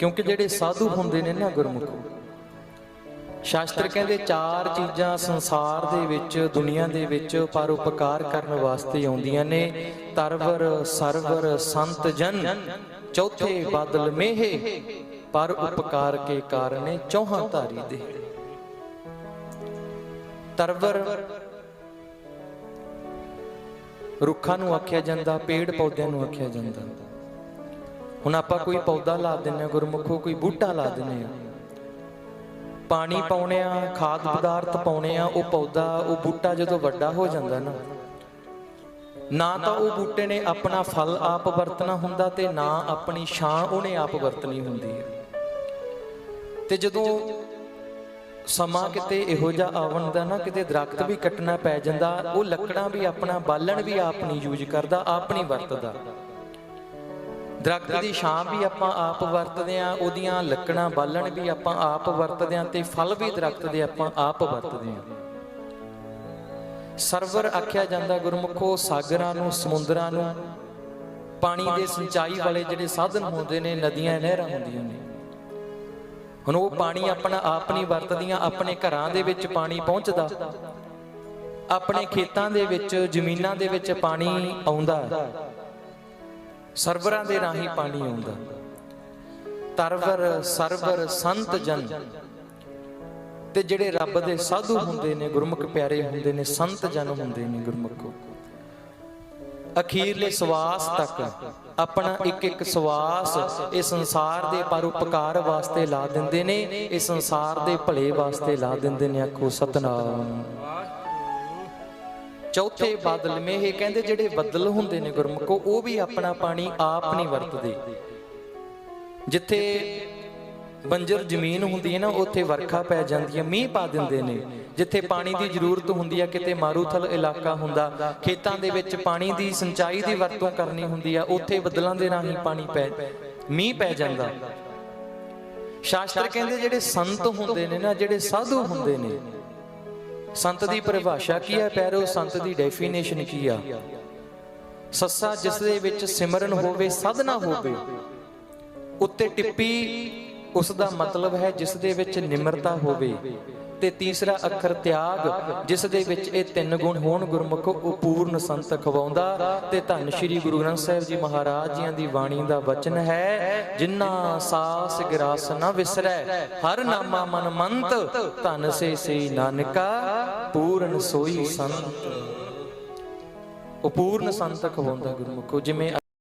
ਕਿਉਂਕਿ ਜਿਹੜੇ ਸਾਧੂ ਹੁੰਦੇ ਨੇ ਨਾ ਗੁਰਮੁਖੋ, ਸ਼ਾਸਤਰ ਕਹਿੰਦੇ ਚਾਰ ਚੀਜ਼ਾਂ ਸੰਸਾਰ ਦੇ ਵਿੱਚ, ਦੁਨੀਆ ਦੇ ਵਿੱਚ ਪਰਉਪਕਾਰ ਕਰਨ ਵਾਸਤੇ ਆਉਂਦੀਆਂ ਨੇ। ਤਰਵਰ, ਸਰਵਰ, ਸੰਤ ਜਨ, ਚੌਥੇ ਬਾਦਲ ਮੇਹੇ, ਪਰ ਉਪਕਾਰ ਕੇ ਕਾਰਨੇ ਚੌਹਾਂ ਧਾਰੀ ਦੇ ਤਰਵਰ, ਰੁੱਖਾਂ ਨੂੰ ਆਖਿਆ ਜਾਂਦਾ, ਪੇੜ ਪੌਦਿਆਂ ਨੂੰ ਆਖਿਆ ਜਾਂਦਾ। ਹੁਣ ਆਪਾਂ ਕੋਈ ਪੌਦਾ ਲਾ ਦਿੰਨੇ ਆ ਗੁਰਮੁਖੋ ਕੋਈ ਬੂਟਾ ਲਾ ਦਿੰਨੇ ਆ ਪਾਣੀ ਪਾਉਣੇ ਆ, ਖਾਦ ਪਦਾਰਥ ਪਾਉਣੇ ਆ, ਉਹ ਪੌਦਾ, ਉਹ ਬੂਟਾ ਜਦੋਂ ਵੱਡਾ ਹੋ ਜਾਂਦਾ ਨਾ ਨਾ ਤਾਂ ਉਹ ਬੂਟੇ ਨੇ ਆਪਣਾ ਫਲ ਆਪ ਵਰਤਣਾ ਹੁੰਦਾ ਤੇ ਨਾ ਆਪਣੀ ਛਾਂ ਉਹਨੇ ਆਪ ਵਰਤਣੀ ਹੁੰਦੀ ਹੈ। ਤੇ ਜਦੋਂ ਸਮਾਂ ਕਿਤੇ ਇਹੋ ਜਿਹਾ ਆਵਣ ਦਾ ਨਾ, ਕਿਤੇ ਦਰਖਤ ਵੀ ਕੱਟਣਾ ਪੈ ਜਾਂਦਾ, ਉਹ ਲੱਕੜਾਂ ਵੀ ਆਪਣਾ ਬਾਲਣ ਵੀ ਆਪ ਨਹੀਂ ਯੂਜ਼ ਕਰਦਾ, ਆਪ ਨਹੀਂ ਵਰਤਦਾ। ਦਰਖਤ ਦੀ ਛਾਂ ਵੀ ਆਪਾਂ ਆਪ ਵਰਤਦੇ ਆਂ ਉਹਦੀਆਂ ਲੱਕੜਾਂ ਬਾਲਣ ਵੀ ਆਪਾਂ ਆਪ ਵਰਤਦੇ ਆਂ ਤੇ ਫਲ ਵੀ ਦਰਖਤ ਦੇ ਆਪਾਂ ਆਪ ਵਰਤਦੇ ਆਂ ਸਰਵਰ ਆਖਿਆ ਜਾਂਦਾ ਗੁਰਮੁਖੋ, ਸਾਗਰਾਂ ਨੂੰ, ਸਮੁੰਦਰਾਂ ਨੂੰ, ਪਾਣੀ ਦੇ ਸਿੰਚਾਈ ਵਾਲੇ ਜਿਹੜੇ ਸਾਧਨ ਹੁੰਦੇ ਨੇ, ਨਦੀਆਂ, ਨਹਿਰਾਂ ਹੁੰਦੀਆਂ ਨੇ। ਹੁਣ ਉਹ ਪਾਣੀ ਆਪਣਾ ਆਪ ਨਹੀਂ ਵਰਤਦੀਆਂ, ਆਪਣੇ ਘਰਾਂ ਦੇ ਵਿੱਚ ਪਾਣੀ ਪਹੁੰਚਦਾ। ਆਪਣੇ ਖੇਤਾਂ ਦੇ ਵਿੱਚ, ਜ਼ਮੀਨਾਂ ਦੇ ਵਿੱਚ ਪਾਣੀ ਆਉਂਦਾ। ਸਰਵਰਾਂ ਦੇ ਰਾਹੀਂ ਪਾਣੀ ਆਉਂਦਾ। ਤਰਵਰ, ਸਰਵਰ, ਸੰਤ ਜਨ। ਤੇ ਜਿਹੜੇ ਰੱਬ ਦੇ ਸਾਧੂ ਹੁੰਦੇ ਨੇ, ਗੁਰਮੁਖ ਪਿਆਰੇ ਹੁੰਦੇ ਨੇ, ਸੰਤ ਜਨ ਹੁੰਦੇ ਨੇ ਗੁਰਮੁਖੋ। ਅਖੀਰਲੇ ਸਵਾਸ ਤੱਕ ਆਪਣਾ ਇੱਕ ਇੱਕ ਸਵਾਸ ਇਹ ਸੰਸਾਰ ਦੇ ਪਰਉਪਕਾਰ ਵਾਸਤੇ ਲਾ ਦਿੰਦੇ ਨੇ ਇਹ ਸੰਸਾਰ ਦੇ ਭਲੇ ਵਾਸਤੇ ਲਾ ਦਿੰਦੇ ਨੇ, ਆਖੋ ਸਤਨਾਮ। ਚੌਥੇ ਬਾਦਲ ਮੇ ਕਹਿੰਦੇ ਜਿਹੜੇ ਬੱਦਲ ਹੁੰਦੇ ਨੇ ਗੁਰਮੁਖੋ, ਉਹ ਵੀ ਆਪਣਾ ਪਾਣੀ ਆਪ ਨਹੀਂ ਵਰਤਦੇ। ਜਿੱਥੇ ਬੰਜਰ ਜ਼ਮੀਨ ਹੁੰਦੀ ਹੈ ਨਾ, ਉੱਥੇ ਵਰਖਾ ਪੈ ਜਾਂਦੀ ਹੈ, ਮੀਂਹ ਪਾ ਦਿੰਦੇ ਨੇ। ਜਿੱਥੇ ਪਾਣੀ ਦੀ ਜ਼ਰੂਰਤ ਹੁੰਦੀ ਹੈ, ਕਿਤੇ ਮਾਰੂਥਲ ਇਲਾਕਾ ਹੁੰਦਾ, ਖੇਤਾਂ ਦੇ ਵਿੱਚ ਪਾਣੀ ਦੀ ਸਿੰਚਾਈ ਦੀ ਵਰਤੋਂ ਕਰਨੀ ਹੁੰਦੀ ਹੈ ਉੱਥੇ ਬੱਦਲਾਂ ਦੇ ਰਾਹੀਂ ਪਾਣੀ ਪੈ, ਮੀਂਹ ਪੈ ਜਾਂਦਾ। ਸ਼ਾਸਤਰ ਕਹਿੰਦੇ ਜਿਹੜੇ ਸੰਤ ਹੁੰਦੇ ਨੇ ਨਾ, ਜਿਹੜੇ ਸਾਧੂ ਹੁੰਦੇ ਨੇ ਸੰਤ ਦੀ ਪਰਿਭਾਸ਼ਾ ਕੀ ਹੈ ਪੈਰੋ, ਸੰਤ ਦੀ ਡੈਫੀਨੇਸ਼ਨ ਕੀ ਆ? ਸੱਸਾ ਜਿਸ ਦੇ ਵਿੱਚ ਸਿਮਰਨ ਹੋਵੇ, ਸਾਧਨਾ ਹੋਵੇ, ਉੱਤੇ ਟਿੱਪੀ ਉਸ ਦਾ ਮਤਲਬ ਹੈ ਜਿਸ ਦੇ ਵਿੱਚ ਨਿਮਰਤਾ ਹੋਵੇ। ਤੇ ਤੀਸਰਾ ਅੱਖਰ ਤਿਆਗ, ਜਿਸ ਦੇ ਵਿੱਚ ਇਹ ਤਿੰਨ ਗੁਣ ਹੋਣ ਗੁਰਮੁਖੋ, ਉਹ ਪੂਰਨ ਸੰਤ ਖਵਾਉਂਦਾ। ਤੇ ਧੰਨ ਸ਼੍ਰੀ ਗੁਰੂ ਗ੍ਰੰਥ ਸਾਹਿਬ ਜੀ ਮਹਾਰਾਜ ਜੀਆਂ ਦੀ ਬਾਣੀ ਦਾ ਵਚਨ ਹੈ ਜਿਨ੍ਹਾਂ ਸਾਸ ਗਿਰਾਸ ਨਾ ਵਿਸਰੈ, ਹਰ ਨਾਮਾ ਮਨ ਮੰਤ, ਧੰਨ ਸੇ ਸੇ ਨਾਨਕਾ, ਪੂਰਨ ਸੋਈ ਸੰਤ। ਉਹ ਪੂਰਨ ਸੰਤ ਖਵਾਉਂਦਾ ਗੁਰਮੁਖੋ ਜਿਵੇਂ